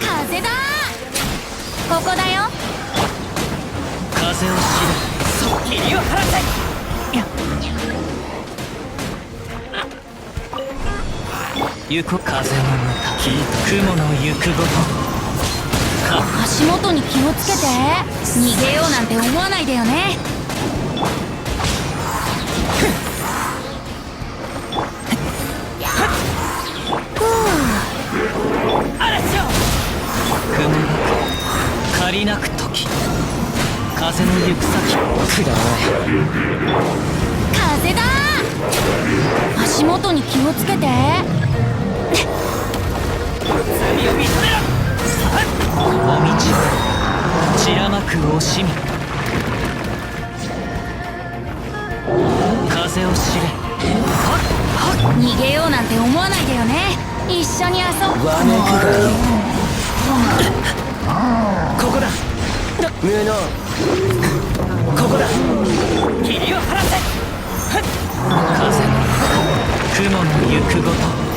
風だここだよ。風を知れ霧を晴らせ行こ風の歌雲の行くごと足元に気をつけて逃げようなんて思わないでよね借りなく時。風の行く先。くだらない。風だ！足元に気をつけて。罪を認めろお道散らまく惜しみ。風を知れ。逃げようなんて思わないでよね。一緒に遊ぶわめくがいいここだ。無能。ここだ。霧を晴らせ。風雲の行くごと